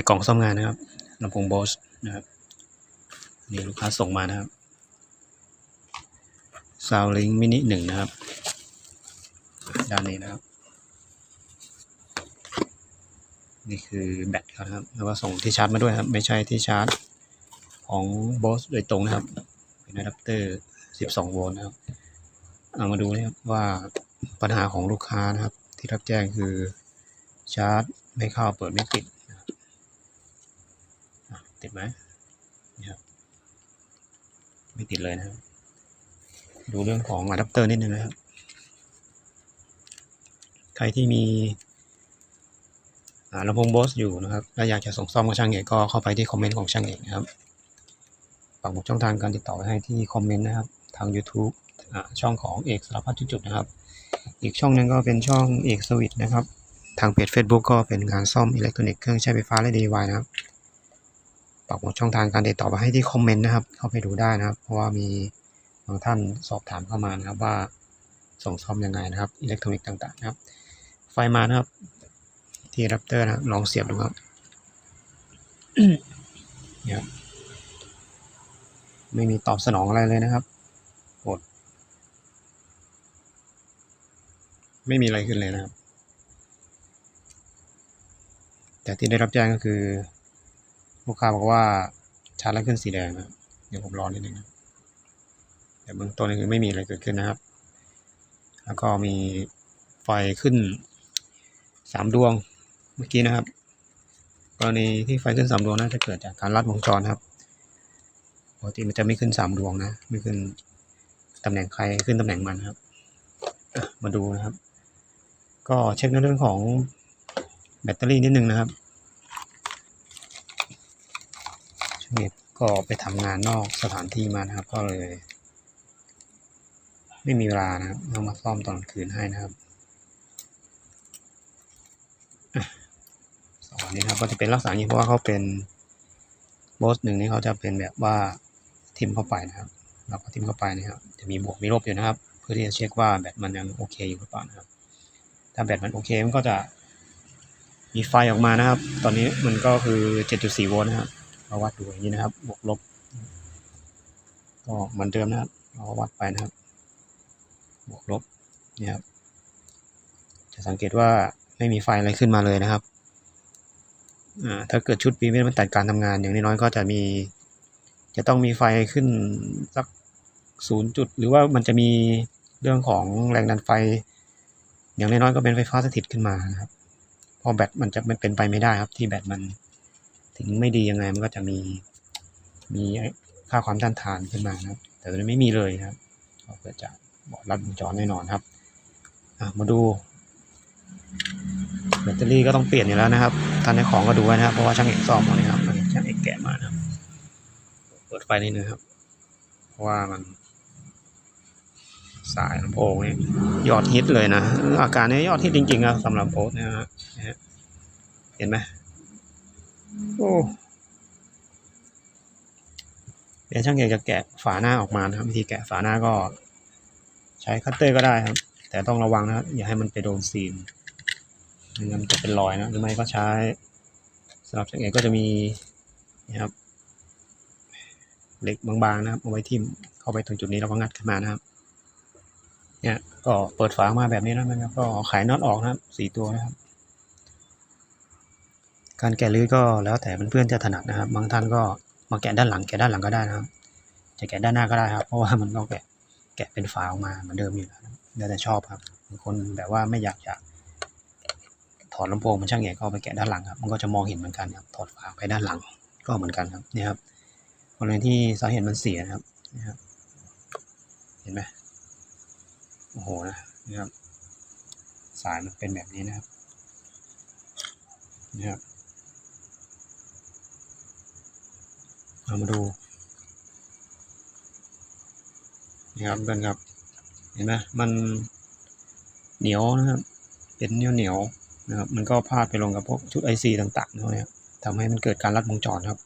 ะกล่องซ่อมงานนะครับลำโพงบสนะครับนี่ลูกค้าส่งมานะครับซาวลิงมินิหนึ่งนะครับ ด้านนี้นะครับ นี่คือแบตเขาครับ แล้วก็ส่งที่ชาร์จมาด้วยครับ ไม่ใช่ที่ชาร์จของบสโดยตรงนะครับ เป็นอะแดปเตอร์ 12 โวลต์นะครับ เอามาดูนะครับว่าปัญหาของลูกค้านะครับ ที่รับแจ้งคือชาร์จไม่เข้าเปิดไม่ติด ติดไหมนี่ครับไม่ติดเลยนะครับ ดูเรื่องของอะแดปเตอร์นิดนึงนะครับ ใครที่มีอ่าลำโพงบอสอยู่นะครับและอยากจะส่งซ่อมกับช่างเอกก็เข้าไปที่คอมเมนต์ของช่างเอกนะครับปักหมุดช่องทางการติดต่อไว้ให้ที่คอมเมนต์นะครับ ทาง YouTube ช่องของเอกสารพัดจุดๆนะครับ อีกช่องหนึงก็เป็นช่องเอกสวิตนะครับ ทางเพจ Facebook ก็เป็นงานซ่อมอิเล็กทรอนิกส์เครื่องใช้ไฟฟ้าและ DIY นะครับ ปักหมุดช่องทางการติดต่อไว้ให้ที่คอมเมนต์นะครับ เข้าไปดูได้นะครับ เพราะว่ามีบางท่านสอบถามเข้ามานะครับว่าส่งซ่อมยังไงนะครับอิเล็กทรอนิกส์ต่างๆนะครับ ไฟมานะครับ ที่แรปเตอร์นะลองเสียบดูครับเนี่ยครับไม่มีตอบสนองอะไรเลยนะครับกดไม่มีอะไรขึ้นเลยนะครับ แต่ที่ได้รับแจ้งก็คือ ลูกค้าบอกว่าชาร์จแล้วขึ้นสีแดงนะเดี๋ยวผมรอนิดนึงนะแต่เบื้องต้นคือไม่มีอะไรเกิดขึ้นนะครับ แล้วก็มีไฟขึ้นสามดวงเมื่อกี้นะครับกรณีที่ไฟขึ้นสามดวงน่าจะเกิดจากการลัดวงจรครับปกติมันจะไม่ขึ้นสามดวงนะไม่ขึ้นตำแหน่งใครขึ้นตำแหน่งมันครับมาดูนะครับ ก็เช็คในเรื่องของแบตเตอรี่นิดนึงนะครับ ช่วงนี้ก็ไปทำงานนอกสถานที่มานะครับ ก็เลย ไม่มีเวลานะครับเอามาซ่อมตอนคืนให้นะครับสองนนี้ครับก็จะเป็นลักษณะนี้เพราะว่าเขาเป็นโบสหนึ่งนี่เขาจะเป็นแบบว่าทิมเข้าไปนะครับเราก็ทิมเข้าไปนะครับจะมีบวกมีลบอยู่นะครับ เพื่อที่จะเช็คว่าแบตมันยังโอเคอยู่หรือเปล่านะครับ ถ้าแบตมันโอเคมันก็จะมีไฟออกมานะครับ ตอนนี้มันก็คือ 7.4 โวลต์นะครับ เราวัดดูอย่างนี้นะครับ บวกลบ ก็เหมือนเดิมนะครับ เราวัดไปนะครับ บวกลบเนี่ยครับ จะสังเกตว่าไม่มีไฟอะไรขึ้นมาเลยนะครับอ่าถ้าเกิดชุดปีเมมันตัดการทำงานอย่างน้อยๆก็จะมี จะต้องมีไฟขึ้นสักศูนย์จุด หรือว่ามันจะมีเรื่องของแรงดันไฟ อย่างน้อยๆก็เป็นไฟฟ้าสถิตขึ้นมานะครับเพอแบตมันจะไม่เป็นไปไม่ได้ครับ ที่แบตมัน ถึงไม่ดียังไงมันก็จะมีมีค่าความต้านทานขึ้นมานะครับ แต่ตอนนี้ไม่มีเลยนะครับก็เกิดจากบอร์ดรัดวงจรแน่นอนครับมาดูแบตเตอรี่ก็ต้องเปลี่ยนอยู่แล้วนะครับท่านในของก็ดูไว้นะครับ เพราะว่าช่างเอกซ่อมมดเลยครับช่างเอกแกะมานะครับ เปิดไฟนิดนึงครับ เพราะว่ามันสายลำโพงนี่ยอดฮิตเลยนะ อาการนี้ยอดฮิตจริงๆครับสำหรับโพสนะฮะนะฮะเห็นไหม โอ้เดี๋ยวช่างเอกจะแกะฝาหน้าออกมานะครับวิธีแกะฝาหน้าก็ ใช้คัตเตอร์ก็ได้ครับ แต่ต้องระวังนะครับอย่าให้มันไปโดนซีนไม่งั้นมันจะเป็นรอยนะหรือไม่ก็ใช้สำหรับช่างเอกก็จะมีนะครับเหล็กบางๆนะครับเอาไว้ทิ่มเข้าไปตรงจุดนี้แล้วก็งัดขึ้นมานะครับ เนี่ยก็เปิดฝามาแบบนี้แล้วนะครับก็ขายน็อตออกนะครับสี่ตัวนะครับ การแกะลื้อก็แล้วแต่เพื่อนๆจะถนัดนะครับ บางท่านก็มาแกะด้านหลังแกะด้านหลังก็ได้นะครับ จะแกะด้านหน้าก็ได้ครับ เพราะว่ามันก็แกะแกะเป็นฝาออกมาเหมือนเดิมอยู่แล้วนะครับแล้วแต่ชอบครับบางคนแบบว่าไม่อยากจะถอดลำโพงมันช่างเอกก็ไปแกะด้านหลังครับมันก็จะมองเห็นเหมือนกันครับถอดฝาไปด้านหลังก็เหมือนกันครับนี่ครับกรณีที่สาเหตุมันเสียนะครับนะครับ เห็นไหมโอ้โหนะนะครับสายมันเป็นแบบนี้นะครับนะครับ เรามาดูนี่ครับเพื่อนครับ เห็นไหมมันเหนียวนะครับ เป็นเหนียวเหนียวนะครับ มันก็พาดไปลงกับพวกชุดไอซีต่างๆเนี่ยทำให้มันเกิดการลัดวงจรครับ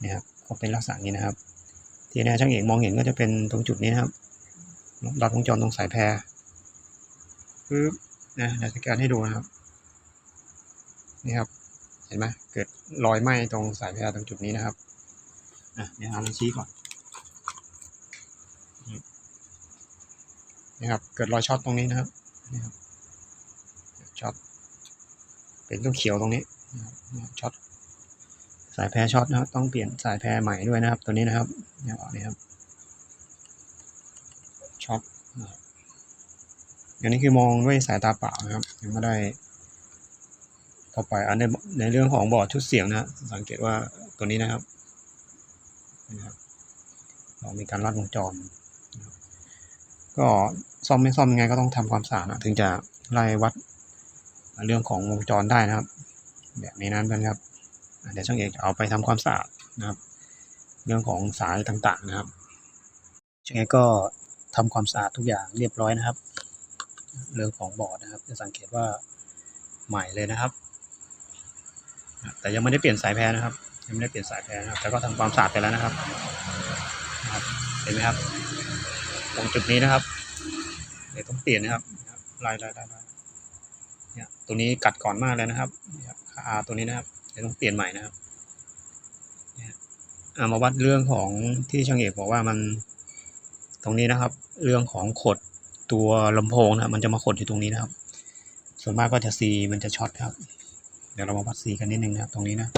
เนี่ยครับ ก็เป็นลักษณะนี้นะครับ ที่แน่ช่างเอกมองเห็นก็จะเป็นตรงจุดนี้นะครับรัดวงจรตรงสายแพรปึ๊บนะเดี๋ยวสแกนให้ดูนะครับ นี่ครับ เห็นไหมเกิดรอยไหม้ตรงสายแพานตรงจุดนี้นะครับ เดี๋ยวเอามาชี้ก่อนนี่ครับ เกิดรอยช็อตตรงนี้นะครับนี่ครับช็อตเป็นตัวเขียวตรงนี้ช็อตสายแพรช็อตนะครับ ต้องเปลี่ยนสายแพรใหม่ด้วยนะครับ ตัวนี้นะครับเนี่ยออกนี่ครับช็อตนะครับอันนี้คือมองด้วยสายตาเปล่านะครับ ยังไม่ได้ต่อไปอันในในเรื่องของบอร์ดชุดเสียงนะสังเกตว่าตัวนี้นะครับ มีการลัดวงจร ก็ซ่อมไม่ซ่อมยังไงก็ต้องทำความสะอาดถึงจะไล่วัดเรื่องของวงจรได้นะครับ แบบนี้นั้นเป็นครับเดี๋ยวช่างเอกจะเอาไปทำความสะอาดนะครับ เรื่องของสายต่างๆนะครับช่างเอกก็ทำความสะอาดทุกอย่างเรียบร้อยนะครับ เรื่องของบอร์ดนะครับ จะสังเกตว่าใหม่เลยนะครับ แต่ยังไม่ได้เปลี่ยนสายแพรนะครับยังไม่ได้เปลี่ยนสายแพรนะครับ แต่ก็ทำความสะอาดไปแล้วนะครับ เห็นไหมครับ ตรงจุดนี้นะครับ เดี๋ยวต้องเปลี่ยนนะครับลายลายลายเนี่ยตัวนี้กัดก่อนมากเลยนะครับเนี่ยอาตัวนี้นะครับ เดี๋ยวต้องเปลี่ยนใหม่นะครับเนี่ยเอามาวัดเรื่องของที่ช่างเอกบอกว่ามันตรงนี้นะครับ เรื่องของขดตัวลำโพงนะมันจะมาขดอยู่ตรงนี้นะครับ ส่วนมากก็จะซีมันจะช็อตครับ เดี๋ยวเรามาวัดสีกันนิดนึงนะครับ ตรงนี้นะ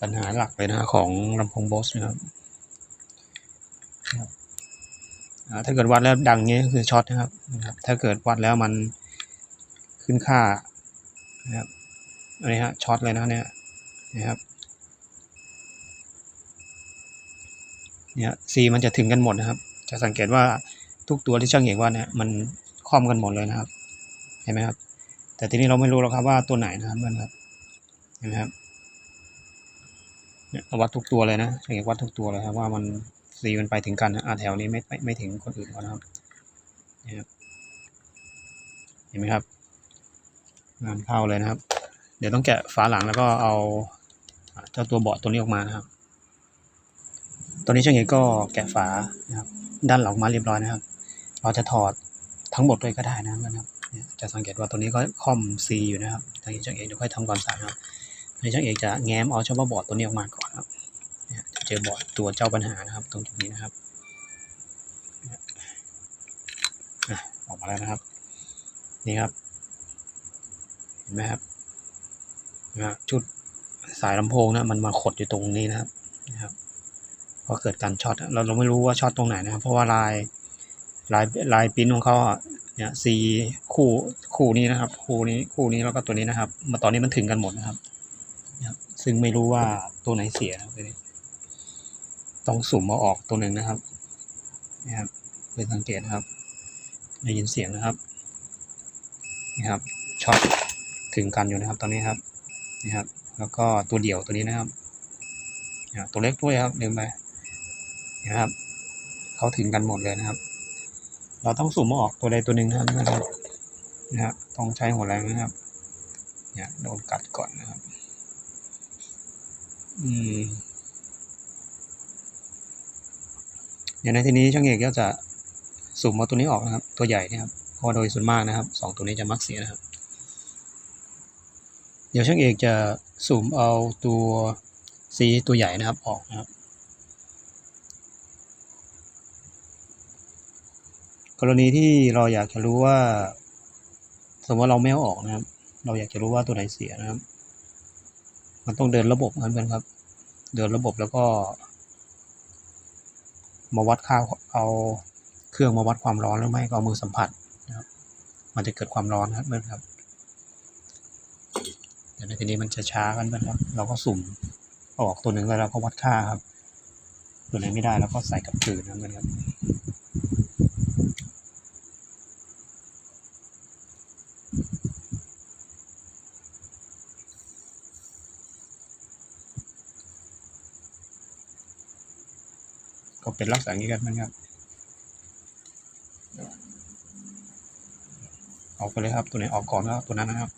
ปัญหาหลักเลยนะของลำโพงโบสนะครับนะครับถ้าเกิดวัดแล้วดังเงี้ยก็คือช็อตนะครับ ถ้าเกิดวัดแล้วมันขึ้นค่านะครับอันนี้ฮะช็อตเลยนะเนี่ยนะครับเนี่ยซีมันจะถึงกันหมดนะครับ จะสังเกตว่าทุกตัวที่ช่างเห็นว่าเนี่ยมันคล่อมกันหมดเลยนะครับ เห็นไหมครับ แต่ทีนี้เราไม่รู้หรอกครับว่าตัวไหนนะครับเพื่อนครับ เห็นไหมครับ เนี่ยวัดทุกตัวเลยนะสังเกตวัดทุกตัวเลยครับว่ามันสีมันไปถึงกันนะแถวนี้ไม่ไม่ไม่ถึงคนอื่นเขานะครับเนี่ยครับเห็นไหมครับ งานเข้าเลยนะครับ เดี๋ยวต้องแกะฝาหลังแล้วก็เอาเจ้าตัวเบาะตัวนี้ออกมานะครับตัวนี้ช่างเอกก็แกะฝานะครับ ด้านหลังมาเรียบร้อยนะครับ เราจะถอดทั้งหมดเลยก็ได้นะครับ จะสังเกตว่าตัวนี้ก็คอมซีอยู่นะครับทางนี้ช่างเอกเดี๋ยวค่อยทำความสะอาดนะครับ ในช่างเอกจะแง้มเอาเฉพาะบอร์ดตัวนี้ออกมาก่อนครับเจะเจอบอร์ดตัวเจ้าปัญหานะครับ ตรงจุดนี้นะครับออกมาแล้วนะครับ นี่ครับ เห็นไหมครับนะครับชุดสายลำโพงนะมันมาขดอยู่ตรงนี้นะครับนะครับพอเกิดการช็อตเราเราไม่รู้ว่าช็อตตรงไหนนะครับ เพราะว่าลายลายลายปิ้นของเขาเนี่ยซีคู่คู่นี้นะครับ คู่นี้คู่นี้แล้วก็ตัวนี้นะครับมาตอนนี้มันถึงกันหมดนะครับ ซึ่งไม่รู้ว่าตัวไหนเสียต้องสุ่มมาออกตัวหนึ่งนะครับนะครับเป็นสังเกตนะครับได้ยินเสียงนะครับนี่ครับช็อตถึงกันอยู่นะครับตอนนี้ครับนี่ครับ แล้วก็ตัวเดี่ยวตัวนี้นะครับเนี่ยตัวเล็กด้วยครับลืมไปนะครับเขาถึงกันหมดเลยนะครับ เราต้องสุ่มมาออกตัวใดตัวหนึ่งนะครับนะครับ ต้องใช้หัวแรงนะครับเนี่ยโดนกัดก่อนนะครับ อืมอย่างในที่นี้ช่างเอกก็จะสุ่มเอาตัวนี้ออกนะครับ ตัวใหญ่นะครับเพราะโดยส่วนมากนะครับสองตัวนี้จะมักเสียนะครับ เดี๋ยวช่างเอกจะสุ่มเอาตัวซีตัวใหญ่นะครับออกนะครับ กรณีที่เราอยากจะรู้ว่า สมมติว่าเราไม่เอาออกนะครับ เราอยากจะรู้ว่าตัวไหนเสียนะครับ มันต้องเดินระบบเหมือนกันครับ เดินระบบแล้วก็ มาวัดค่าเอาเครื่องมาวัดความร้อนหรือไม่ก็เอามือสัมผัสนะครับ มันจะเกิดความร้อนครับเพื่อนครับแต่ในทีนี้มันจะช้ากันเพื่อนครับ เราก็สุ่มออกตัวหนึ่งแล้วเราก็วัดค่าครับ ตัวไหนไม่ได้เราก็ใส่กับคืนนะเพื่อนครับ เป็นลักษณะนี้กันมือนกันออกไปเลยครับ ตัวไหนออกก่อนก็ตัวนั้นนะครับ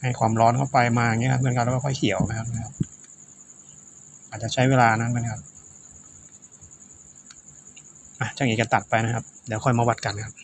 ให้ความร้อนเข้าไปมาอย่างเงี้ยครับเหมือนกันแล้วก็ค่อยเขียวนะครับนะครับ อาจจะใช้เวลานั้นนะครับอะช่างเอกจะตัดไปนะครับ เดี๋ยวค่อยมาวัดกันครับ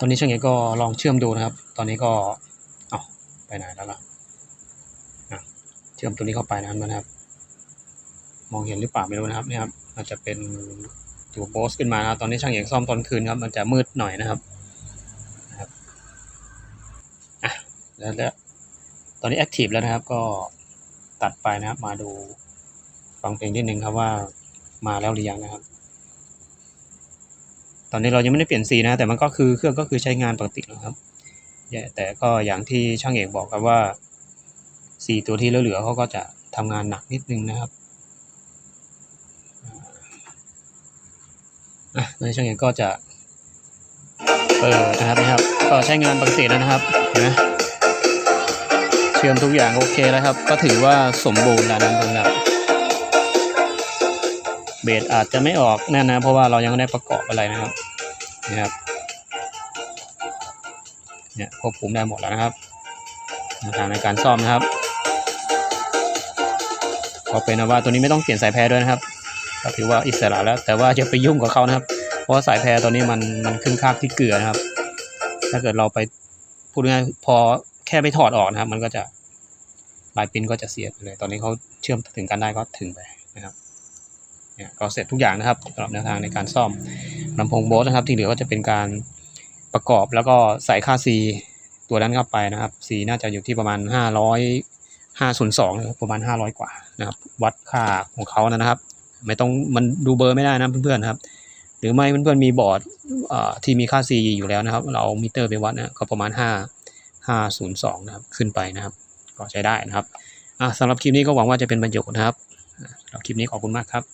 ตอนนี้ช่างเอกก็ลองเชื่อมดูนะครับ ตอนนี้ก็ เอาไปไหนแล้วล่ะเชื่อมตัวนี้เข้าไปนะครับนะครับมองเห็นหรือเปล่าไม่รู้นะครับเนี่ยครับมันจะเป็นตัวโบสขึ้นมานะตอนนี้ช่างเอกซ่อมตอนคืนครับ มันจะมืดหน่อยนะครับนะครับอะแล้วแล้วตอนนี้แอคทีฟแล้วนะครับ ก็ตัดไปนะครับ มาดูฟังเพลงนิดนึงครับว่ามาแล้วหรือยังนะครับ ตอนนี้เรายังไม่ได้เปลี่ยนสีนะ แต่มันก็คือเครื่องก็คือใช้งานปกตินะครับแต่ก็อย่างที่ช่างเอกบอกครับว่าสีตัวที่เหลือๆเขาก็จะทำงานหนักนิดนึงนะครับอะในช่างเองก็จะเปิดนะครับนะครับ ก็ใช้งานปกติแล้วนะครับเห็นไหมเชื่อมทุกอย่างโอเคแล้วครับ ก็ถือว่าสมบูรณ์แล้วนะตรงนั้นเบสอาจจะไม่ออกแน่นะเพราะว่าเรายังไม่ได้ประกอบอะไรนะครับ นะครับเนี่ยควบคุมได้หมดแล้วนะครับแนวทางในการซ่อมนะครับก็เป็นนะว่าตัวนี้ไม่ต้องเปลี่ยนสายแพรด้วยนะครับก็ถือว่าอิสระแล้ว แต่ว่าจะไปยุ่งกับเขานะครับ เพราะสายแพรตัวนี้มันมันขึ้นคราบที่เกลือนะครับ ถ้าเกิดเราไปพูดง่ายๆพอแค่ไปถอดออกนะครับ มันก็จะลายปิ้นก็จะเสียไปเลย ตอนนี้เขาเชื่อมถึงกันได้ก็ถึงไปนะครับเนี่ยก็เสร็จทุกอย่างนะครับสำหรับแนวทางในการซ่อม ลำโพงโบสนะครับที่เหลือก็จะเป็นการประกอบแล้วก็ใส่ค่า C ตัวนั้นเข้าไปนะครับ C น่าจะอยู่ที่ประมาณ 500 502ประมาณ 500 กว่านะครับ วัดค่าของเขานะครับ ไม่ต้องมันดูเบอร์ไม่ได้นะเพื่อนๆนะครับ หรือไม่เพื่อนๆมีบอร์ดที่มีค่า C อยู่แล้วนะครับ เรามิเตอร์ไปวัดนะก็ประมาณ 5 502 นะครับ ขึ้นไปนะครับ ก็ใช้ได้นะครับสำหรับคลิปนี้ก็หวังว่าจะเป็นประโยชน์นะครับสำหรับคลิปนี้ขอบคุณมากครับ